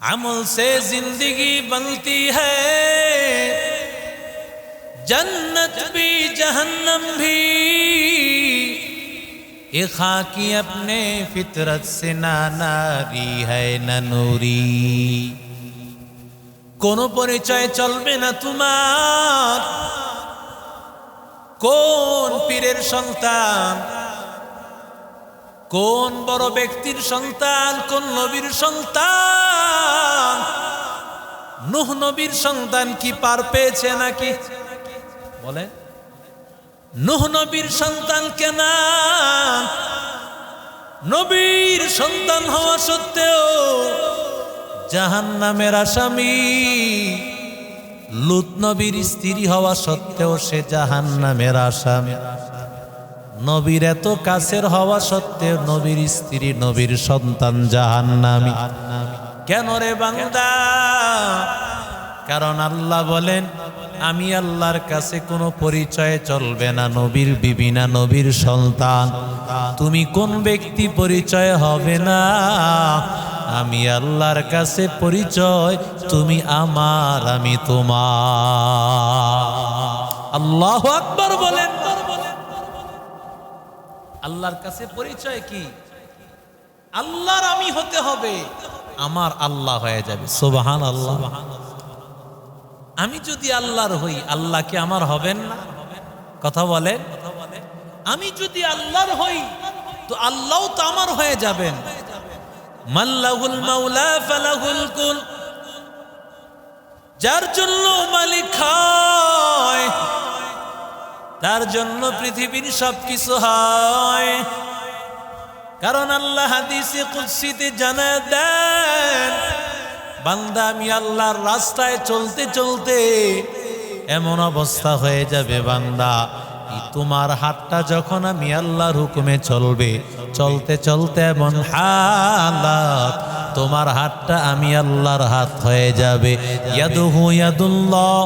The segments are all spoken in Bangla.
আমল সে জিন্দগি বনতি হন্নত ভি জহন্নম ভি। এ খাকি আপনি ফিতরত সে না নারী হ্যায় না নূরি। কোনো পরিচয় চলবে না তোমার। কোন পীরের সন্তান কোন বড় ব্যক্তির সন্তান, কোন নবীর সন্তান? নুহ নবীর সন্তান কি পার পেয়েছে নাকি? বলে নুহ নবীর সন্তান কেন নবীর সন্তান হওয়া সত্ত্বেও জাহান নামের আসামি লুত নবীর স্ত্রী হওয়া সত্ত্বেও সে জাহান নামের আসামি। নবীর এত কাছের হওয়া সত্ত্বেও নবীর স্ত্রী, নবীর সন্তান জাহান্নামী। কেন রে বান্দা? কারণ আল্লাহ বলেন, আমি আল্লাহর কাছে কোনো পরিচয় চলবে না, নবীর বিবি না, নবীর সন্তান। তুমি কোন ব্যক্তি পরিচয় হবে না? আমি আল্লাহর কাছে পরিচয়, তুমি আমার, আমি তোমার। আল্লাহ আকবর বলেন। আল্লাহর কাছে পরিচয় কি? আল্লাহর আমি হতে হবে। আমার আল্লাহ হয়ে যাবে। সোবাহান আল্লাহ আমি যদি আল্লাহর হই, আল্লাহ কি আমার হবেন না? কথা বলে আমি যদি আল্লাহর হই, তো আল্লাহ তো আমার হয়ে যাবেন। মাল্লাহুল মাওলা ফালাহুল কুল। যার জন্য মালিক হয় তার জন্য পৃথিবীর সবকিছু হয়। কারণ আল্লাহ হাদিসে কুৎসিতে জানা দেন, বান্দা আমি আল্লাহর রাস্তায় চলতে চলতে এমন অবস্থা হয়ে যাবে বান্দা। তোমার হাতটা যখন আমি আল্লাহর হুকুমে চলবে, চলতে চলতে এমন হালাত, তোমার হাতটা আমি আল্লাহর হাত হয়ে যাবে। ইয়াদুহু ইয়াদুল্লাহ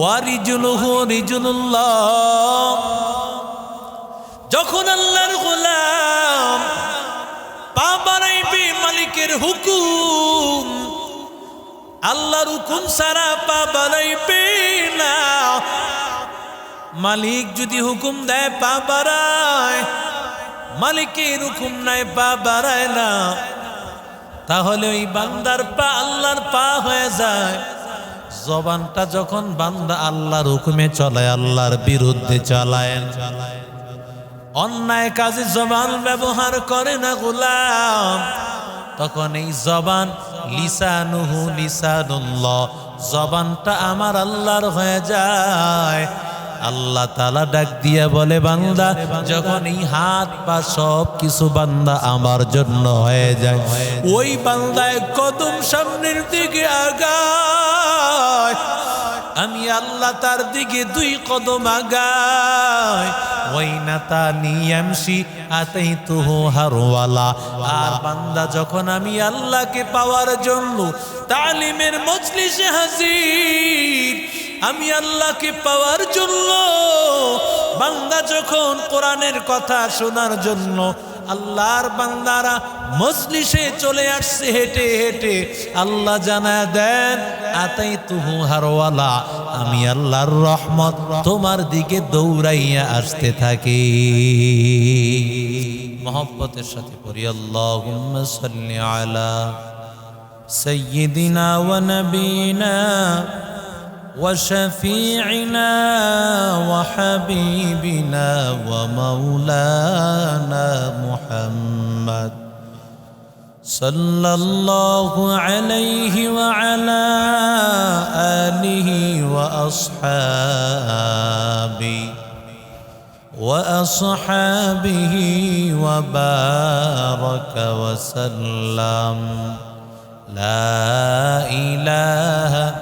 ওয়ারিজুলুহু রিজুলুল্লাহ যখন আল্লাহর গোলাম পা বাড়াইবে মালিকের হুকুম, আল্লাহর হুকুম সারা পা বাড়াইবে না। মালিক যদি হুকুম দেয় পা বাড়ায় মালিকের হুকুম নাই পা বাড়ায় না। তাহলে ওই বান্দার পা আল্লাহর পা হয়ে যায়। জবানটা যখন বান্দা আল্লাহর হুকুমে চলায়, আল্লাহর বিরুদ্ধে চালায়। অন্যায় কাজে জবান ব্যবহার করে না গোলাম। তখন এই জবান, লিসানুহু লিসানুল্লাহ, জবানটা আমার আল্লাহর হয়ে যায়। আল্লাহ তালা ডাক দিয়া বলে, বান্দা, যখন এই হাত পা সব কিছু বান্দা আমার জন্য হয়ে যায়, ওই বান্দায় কদম সামনের দিকে আগায় আমি আল্লাহ তার দিকে দুই কদম আগায় ওই নাতা নিয়ামসি, আতেই তুহু হারওয়ালা। আর বান্দা যখন আমি আল্লাহকে পাওয়ার জন্য তালিমের মজলিসে হাজির, আমি আল্লাহকে পাওয়ার জন্য, বান্দা যখন কোরআনের কথা শোনার জন্য আল্লাহর বান্দারা মজলিসে চলে আসছে, হেঁটে হেঁটে। আল্লাহ জানা দেন আতাই তুমু হারওয়ালা, আমি আল্লাহর রহমত তোমার দিকে দৌড়াইয়া আসতে থাকি। মহব্বতের সাথে পড়ি আল্লাহ সাল্লি আলা সৈয়দিনা ওয়া নবীনা وشفيعنا وحبيبنا ومولانا محمد صلى الله عليه وعلى آله وأصحابه وأصحابه وبارك وسلم. لا إله إلا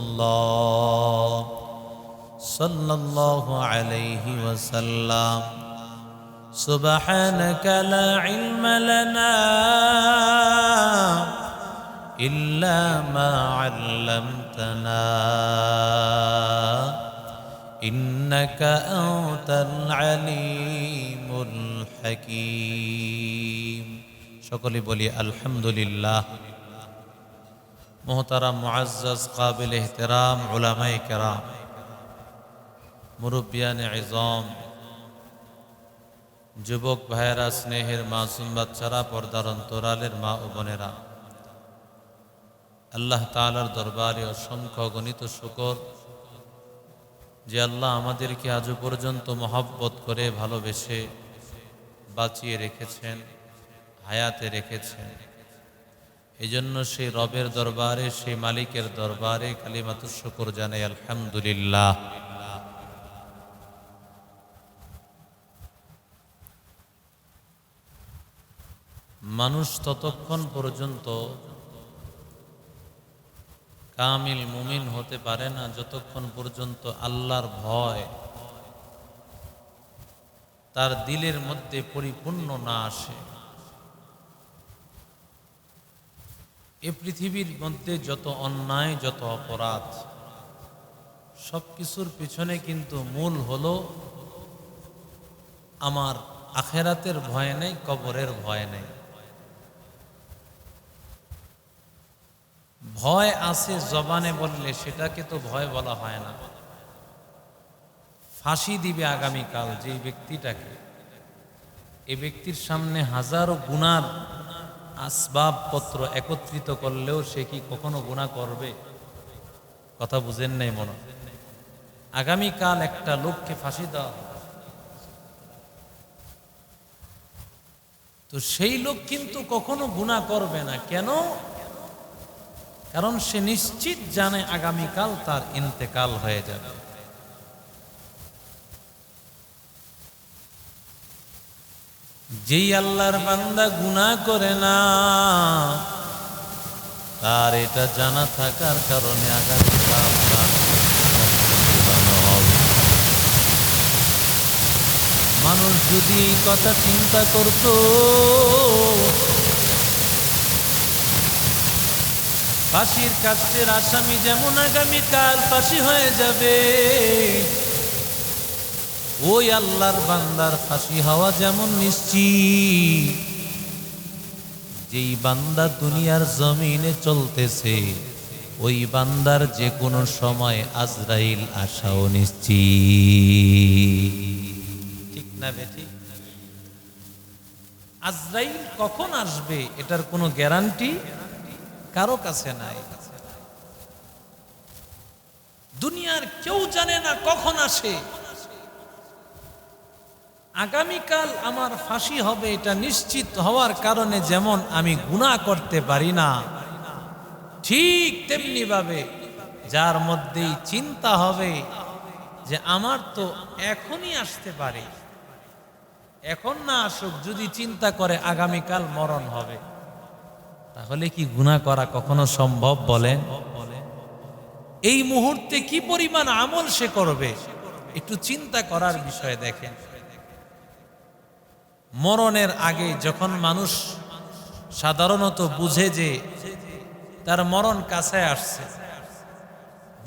صلى الله عليه وسلم سبحانك لا علم لنا إلا ما علمتنا إنك أنت العليم الحكيم সকলে বলি আলহামদুলিল্লাহ মোহতারাম মুআজ্জাজ কাবিল এহতেরাম, উলামায়ে কেরাম, মুরব্বিয়ানে ইজম, যুবক ভাইয়েরা, স্নেহের মাসুম বাচ্চারা পর্দার অন্তরালের মা ও বোনেরা, আল্লাহ তাআলার দরবারে অসংখ্য গণিত শুকর যে আল্লাহ আমাদেরকে আজও পর্যন্ত মহাব্বত করে, ভালোবেসে বাঁচিয়ে রেখেছেন, হায়াতে রেখেছেন। এই জন্য সেই রবের দরবারে, সেই মালিকের দরবারে কালিমাতু শুকর জানাই, আলহামদুলিল্লাহ। মানুষ ততক্ষণ পর্যন্ত কামিল মুমিন হতে পারে না, যতক্ষণ পর্যন্ত আল্লাহর ভয় তার দিলের মধ্যে পরিপূর্ণ না আসে। এ পৃথিবীর মধ্যে যত অন্যায়, যত অপরাধ সব কিছুর পিছনে কিন্তু মূল হলো আমার আখেরাতের ভয় নেই, কবরের ভয় নেই। ভয় আছে জবানে বললে সেটাকে তো ভয় বলা হয় না। ফাঁসি দিবে আগামীকাল যে ব্যক্তিটাকে। এ ব্যক্তির সামনে হাজারো গুণার আসবাবপত্র একত্রিত করলেও সে কি কখনো গুণা করবে? কথা বুঝেন নাই মনে। আগামীকাল একটা লোককে ফাঁসি দেওয়া তো সেই লোক কিন্তু কখনো গুণা করবে না। কেন? কারণ সে নিশ্চিত জানে আগামীকাল তার ইন্তেকাল হয়ে যাবে। যেই আল্লাহর বান্দা গুনাহ করে না, তার এটা জানা থাকার কারণে আগামীকাল মানুষ যদি এই কথা চিন্তা করতো, ফাঁসির কাছের আসামি যেমন আগামীকাল ফাঁসি হয়ে যাবে ওই আল্লাহর বান্দার ফাঁসি হওয়া যেমন নিশ্চিত। যেই বান্দা দুনিয়ার জমিনে চলতেছে, ওই বান্দার যে কোনো সময় আজরাইল আসাও নিশ্চিত। ঠিক না বেঠিক আজরাইল কখন আসবে এটার কোনো গ্যারান্টি? কারও কাছে নাই। দুনিয়ার কেউ জানে না কখন আসে। আগামীকাল আমার ফাঁসি হবে, এটা নিশ্চিত হওয়ার কারণে যেমন আমি গুণা করতে পারি না। ঠিক তেমনি ভাবে যার মধ্যেই চিন্তা হবে যে আমার তো এখনই আসতে পারে। এখন না আসুক, যদি চিন্তা করে আগামীকাল মরণ হবে, তাহলে কি গুণা করা কখনো সম্ভব বলেন? এই মুহূর্তে কি পরিমাণ আমল সে করবে? একটু চিন্তা করার বিষয়ে দেখেন। মরণের আগে যখন মানুষ সাধারণত বুঝে যে তার মরণ কাছে আসছে,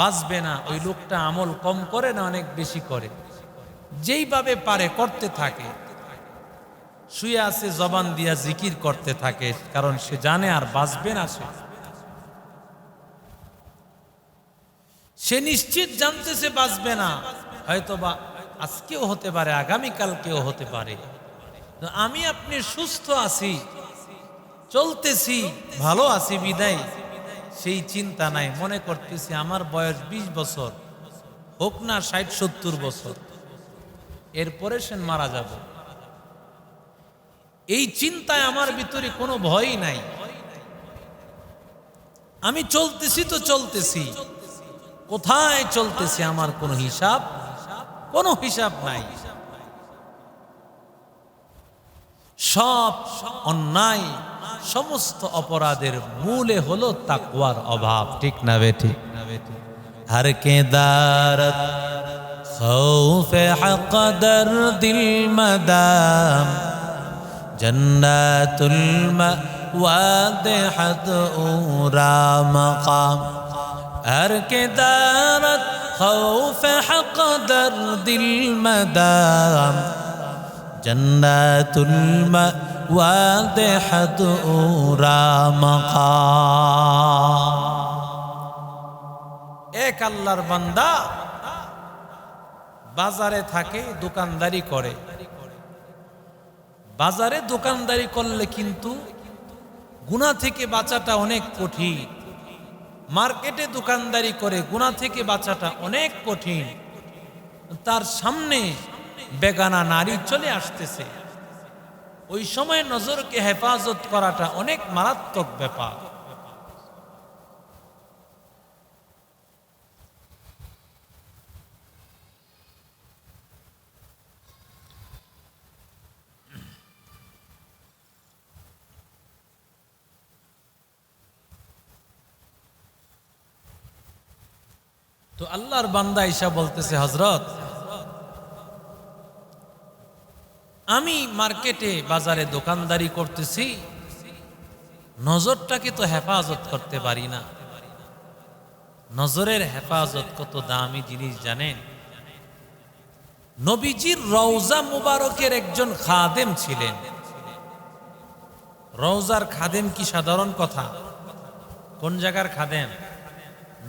বাঁচবে না, ওই লোকটা আমল কম করে না অনেক বেশি করে। যেইভাবে পারে করতে থাকে, শুয়ে আছে জবান দিয়া জিকির করতে থাকে, কারণ সে জানে আর বাঁচবে না সে। সে নিশ্চিত জানতেছে বাঁচবে না হয়তো বা আজকেও হতে পারে, আগামীকালকেও হতে পারে। আমি আপনি সুস্থ আছি, চলতেছি, ভালো আছি বিদায়। সেই চিন্তা নাই, মনে করতেছি আমার বয়স ২০ বছর, হোক না ষাট সত্তর বছর। এরপরে সে মারা যাব। এই চিন্তায় আমার ভিতরে কোনো ভয়ই নাই। আমি চলতেছি তো চলতেছি। কোথায় চলতেছি আমার কোনো হিসাব? কোনো হিসাব নাই। সব অন্যায় সমস্ত অপরাধের মূলে হলো তাকওয়ার অভাব। ঠিক না বেঠি হর কে দারত খৌফে হকদর দিল মদাম। জন্নাতুল ও রাম কাম হর কে দারত খৌফে হকদর দিল মদাম। জান্নাতুল মাওয়াদিহাতু এক আল্লাহর বান্দা বাজারে থাকে, দোকানদারি করে। বাজারে দোকানদারি করলে কিন্তু গুণা থেকে বাঁচাটা অনেক কঠিন। মার্কেটে দোকানদারি করে গুণা থেকে বাঁচাটা অনেক কঠিন। তার সামনে বেগানা নারী চলে আসতেছে। ওই সময় নজরকে হেফাজত করাটা অনেক মারাত্মক ব্যাপার। তো আল্লাহর বান্দা ঈশা বলতেছে হজরত আমি মার্কেটে বাজারে দোকানদারি করতেছি, নজরটাকে তো হেফাজত করতে পারি না। নজরের হেফাজত কত দামি জিনিস জানেন? নবীজির রওজা মুবারকের একজন খাদেম ছিলেন। রওজার খাদেম কি সাধারণ কথা? কোন জায়গার খাদেম?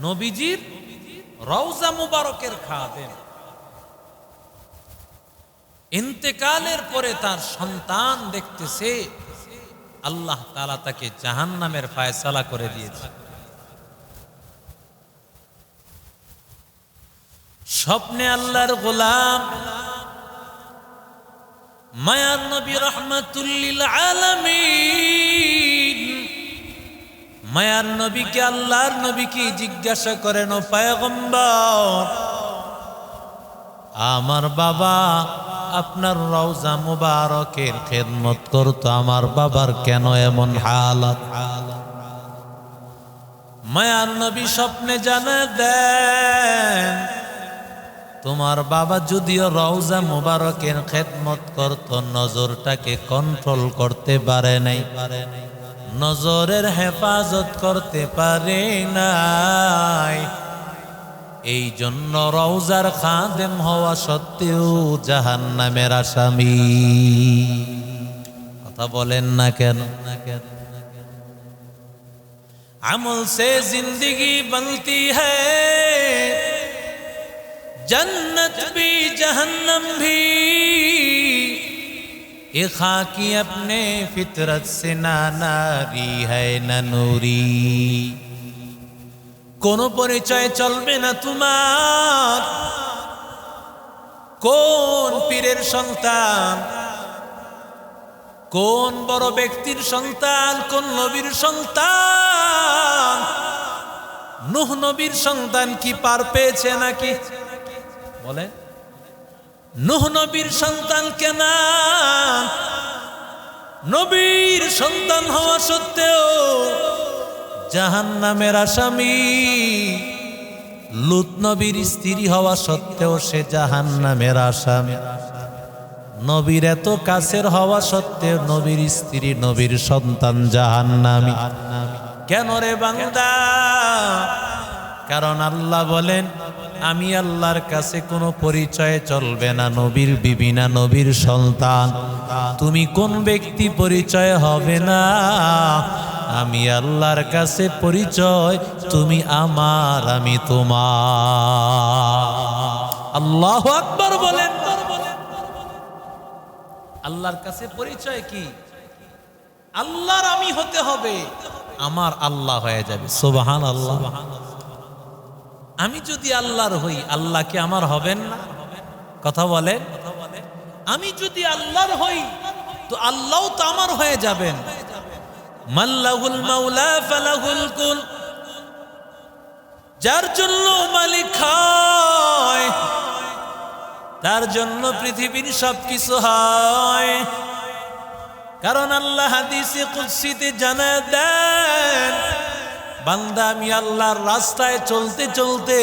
নবীজির রওজা মুবারকের খাদেম। ইন্তেকালের পরে তার সন্তান দেখতেছে, আল্লাহ তালা তাকে জাহান নামের ফায়সালা করে দিয়েছে। স্বপ্নে আল্লাহর গোলাম, মায়ার নবী রহমাতুল্লিল আলামিন, মায়ার নবীকে আল্লাহর নবীকে জিজ্ঞাসা করেন, ও পায়গম্বর, আমার বাবা আপনার রওজা মুবারকের খেদমত করতো আমার বাবার কেন এমন হালাত? মায়ার নবী স্বপ্নে জানা দেন, তোমার বাবা যদিও রওজা মুবারকের খেদমত করত, নজরটাকে কন্ট্রোল করতে পারে নাই। নজরের হেফাজত করতে পারে নাই। এই জন্য রওজার খাদেম হওয়া সত্ত্বেও জাহান নামের আসামি। কথা বলেন না কেন? না কেন আমল সে জিন্দিগি বলতি হন্নত ভি, জাহান্নম ভি। এ খাকি अपने ফিতরত সে না নারী है न नूरी কোনো পরিচয় চলবে না তোমার। কোন পীরের সন্তান, কোন বড় ব্যক্তির সন্তান, কোন নবীর সন্তান, নুহ নবীর সন্তান কি পার পেয়েছে নাকি? বলে নুহ নবীর সন্তান কেন নবীর সন্তান হওয়া সত্ত্বেও জাহান নামের আসামি। লুত নবীর স্ত্রী হওয়া সত্ত্বেও সে জাহান নামের আসামি। নবীর এত কাছের হওয়া সত্ত্বেও নবীর স্ত্রী, নবীর সন্তান জাহান নামি কেন রে বান্দা? কারণ আল্লাহ বলেন, আমি আল্লাহর কাছে কোনো পরিচয় চলবে না, নবীর বিবি না, নবীর সন্তান। তুমি কোন ব্যক্তি পরিচয় হবে না? আমি আল্লাহর কাছে পরিচয়, তুমি আমার, আমি তোমার। আল্লাহ আকবর বলেন। আল্লাহর কাছে পরিচয় কি? আল্লাহর আমি হতে হবে। আমার আল্লাহ হয়ে যাবে। সুবাহান আল্লাহ আমি যদি আল্লাহর হই, আল্লাহ কি আমার হবেন না? কথা বলে আমি যদি আল্লাহর হই, তো আল্লাহ তো আমার হয়ে যাবেন। কুল। যার জন্য মালিক হয়, তার জন্য পৃথিবীর সবকিছু হয়। কারণ আল্লাহ হাদিসে কুৎসিতে জানা দেন, বান্দা আমি আল্লাহর রাস্তায় চলতে চলতে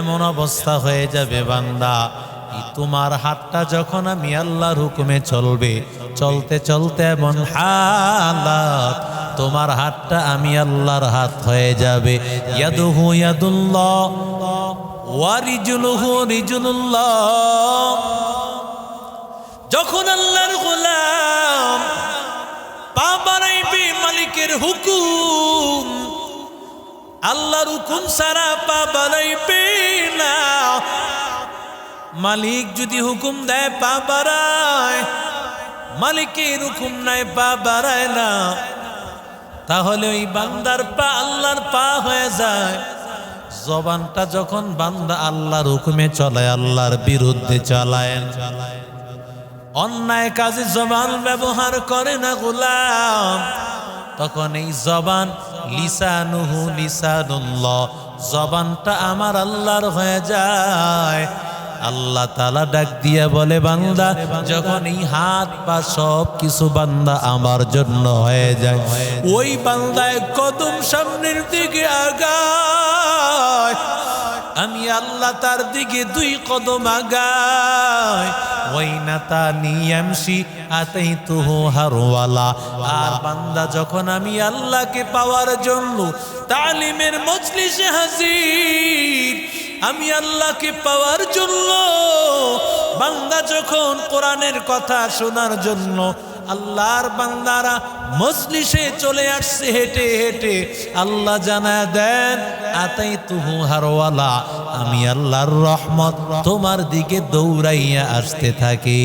এমন অবস্থা হয়ে যাবে বান্দা। তোমার হাতটা যখন আমি আল্লাহর হুকুমে চলবে, চলতে চলতে এমন হালাত, তোমার হাতটা আমি আল্লাহর হাত হয়ে যাবে। ইয়াদুহু ইয়াদুল্লাহ, ওয়ারিজুলুহু রিজুলুল্লাহ। যখন আল্লাহর গোলাম পা বাড়াইবে মালিকের হুকুম, আল্লাহর হুকুম সারা পা বাড়াইবে না। মালিক যদি হুকুম দেয় পা বাড়ায়, মালিকের হুকুম নাই, পা বাড়ায় না। তাহলে ওই বান্দার পা আল্লাহর পা হয়ে যায়। জবানটা যখন বান্দা আল্লাহর হুকুমে চলায়, আল্লাহর বিরুদ্ধে চালায়। অন্যায় কাজে জবান ব্যবহার করে না গোলাম। তখন এই জবান লিসানুহু লিসানুল্লাহ, জবানটা আমার আল্লাহর হয়ে যায়। আল্লাহ তালা ডাক দিয়া বলে, বান্দা যখন এই হাত পা সব কিছু বান্দা আমার জন্য হয়ে যায়, ওই বান্দায় কদম সামনের দিকে আগায়, আমি আল্লাহ তার দিকে দুই কদম আগায়, ওই না তা নিয়ামসি আতেই তুহু হারওয়ালা, আর বান্দা যখন আমি আল্লাহকে পাওয়ার জন্য তালিমের মজলিসে হাজির আমি আল্লাহকে পাওয়ার জন্য বান্দা যখন কোরআনের কথা শোনার জন্য আল্লাহর বান্দারা মজলিসে চলে আসছে, হেঁটে হেঁটে, আল্লাহ জানা দেন আতাই তুহু হারওয়ালা, আমি আল্লাহর রহমত তোমার দিকে দৌড়াইয়া আসতে থাকি।